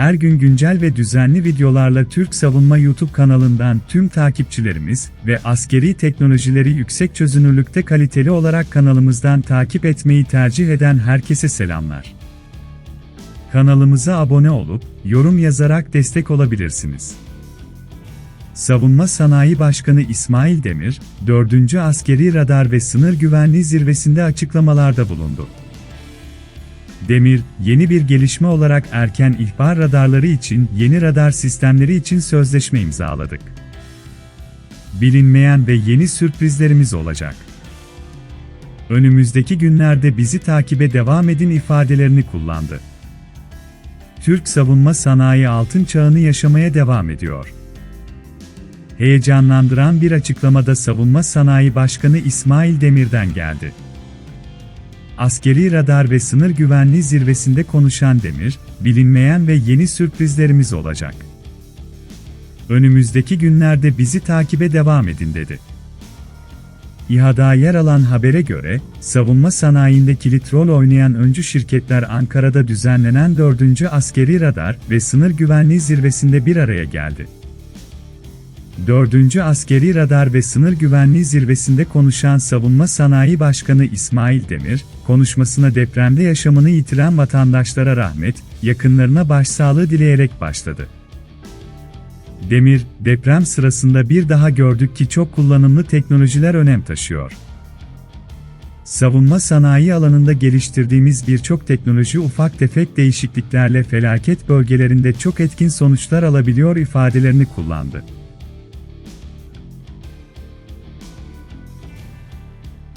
Her gün güncel ve düzenli videolarla Türk Savunma YouTube kanalından tüm takipçilerimiz ve askeri teknolojileri yüksek çözünürlükte kaliteli olarak kanalımızdan takip etmeyi tercih eden herkese selamlar. Kanalımıza abone olup, yorum yazarak destek olabilirsiniz. Savunma Sanayi Başkanı İsmail Demir, 4. Askeri Radar ve Sınır Güvenliği Zirvesi'nde açıklamalarda bulundu. Demir, yeni bir gelişme olarak erken ihbar radarları için yeni radar sistemleri için sözleşme imzaladık. Bilinmeyen ve yeni sürprizlerimiz olacak. Önümüzdeki günlerde bizi takibe devam edin ifadelerini kullandı. Türk savunma sanayi altın çağını yaşamaya devam ediyor. Heyecanlandıran bir açıklamada Savunma Sanayi Başkanı İsmail Demir'den geldi. Askeri Radar ve Sınır Güvenliği Zirvesi'nde konuşan Demir, bilinmeyen ve yeni sürprizlerimiz olacak. Önümüzdeki günlerde bizi takibe devam edin dedi. İHA'da yer alan habere göre, savunma sanayinde kilit rol oynayan öncü şirketler Ankara'da düzenlenen 4. Askeri Radar ve Sınır Güvenliği Zirvesi'nde bir araya geldi. 4. Askeri Radar ve Sınır Güvenliği Zirvesi'nde konuşan Savunma Sanayi Başkanı İsmail Demir, konuşmasına depremde yaşamını yitiren vatandaşlara rahmet, yakınlarına başsağlığı dileyerek başladı. Demir, deprem sırasında bir daha gördük ki çok kullanımlı teknolojiler önem taşıyor. Savunma sanayi alanında geliştirdiğimiz birçok teknoloji ufak tefek değişikliklerle felaket bölgelerinde çok etkin sonuçlar alabiliyor ifadelerini kullandı.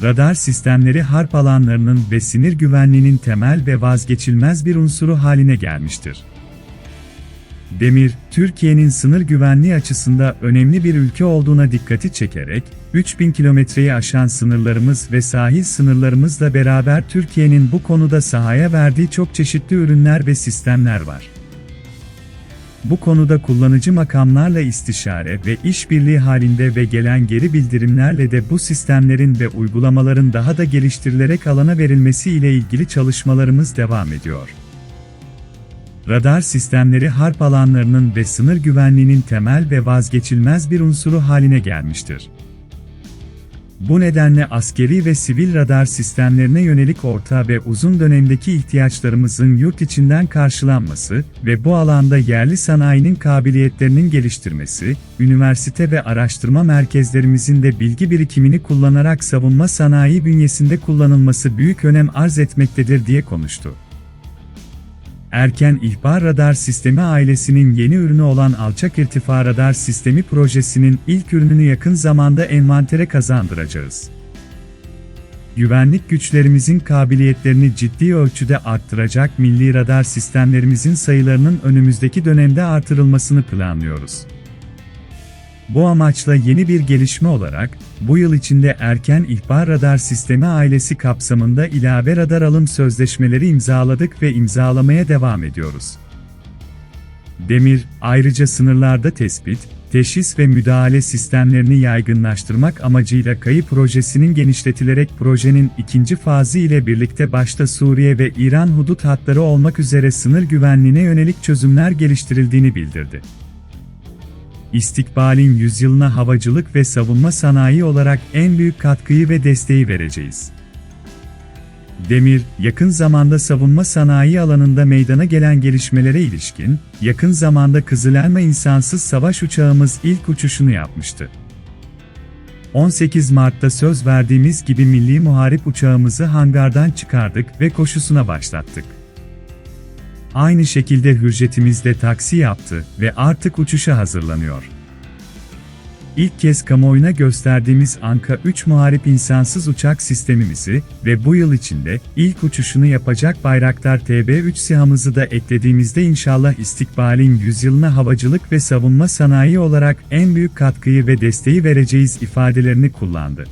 Radar sistemleri harp alanlarının ve sinir güvenliğinin temel ve vazgeçilmez bir unsuru haline gelmiştir. Demir, Türkiye'nin sınır güvenliği açısında önemli bir ülke olduğuna dikkati çekerek, 3000 kilometreyi aşan sınırlarımız ve sahil sınırlarımızla beraber Türkiye'nin bu konuda sahaya verdiği çok çeşitli ürünler ve sistemler var. Bu konuda kullanıcı makamlarla istişare ve işbirliği halinde ve gelen geri bildirimlerle de bu sistemlerin ve uygulamaların daha da geliştirilerek alana verilmesi ile ilgili çalışmalarımız devam ediyor. Radar sistemleri harp alanlarının ve sınır güvenliğinin temel ve vazgeçilmez bir unsuru haline gelmiştir. Bu nedenle askeri ve sivil radar sistemlerine yönelik orta ve uzun dönemdeki ihtiyaçlarımızın yurt içinden karşılanması ve bu alanda yerli sanayinin kabiliyetlerinin geliştirmesi, üniversite ve araştırma merkezlerimizin de bilgi birikimini kullanarak savunma sanayi bünyesinde kullanılması büyük önem arz etmektedir diye konuştu. Erken İhbar Radar Sistemi ailesinin yeni ürünü olan Alçak İrtifa Radar Sistemi projesinin ilk ürününü yakın zamanda envantere kazandıracağız. Güvenlik güçlerimizin kabiliyetlerini ciddi ölçüde arttıracak milli radar sistemlerimizin sayılarının önümüzdeki dönemde artırılmasını planlıyoruz. Bu amaçla yeni bir gelişme olarak, bu yıl içinde erken ihbar radar sistemi ailesi kapsamında ilave radar alım sözleşmeleri imzaladık ve imzalamaya devam ediyoruz. Demir, ayrıca sınırlarda tespit, teşhis ve müdahale sistemlerini yaygınlaştırmak amacıyla kayı projesinin genişletilerek projenin ikinci fazı ile birlikte başta Suriye ve İran hudut hatları olmak üzere sınır güvenliğine yönelik çözümler geliştirildiğini bildirdi istikbalin yüzyılına havacılık ve savunma sanayi olarak en büyük katkıyı ve desteği vereceğiz. Demir, yakın zamanda savunma sanayi alanında meydana gelen gelişmelere ilişkin, yakın zamanda Kızılelma insansız savaş uçağımız ilk uçuşunu yapmıştı. 18 Mart'ta söz verdiğimiz gibi milli muharip uçağımızı hangardan çıkardık ve koşusuna başlattık. Aynı şekilde Hürjetimiz de taksi yaptı ve artık uçuşa hazırlanıyor. İlk kez kamuoyuna gösterdiğimiz Anka 3 muharip insansız uçak sistemimizi ve bu yıl içinde ilk uçuşunu yapacak Bayraktar TB3 SİHA'mızı da eklediğimizde inşallah istikbalin yüzyılına havacılık ve savunma sanayi olarak en büyük katkıyı ve desteği vereceğiz ifadelerini kullandı.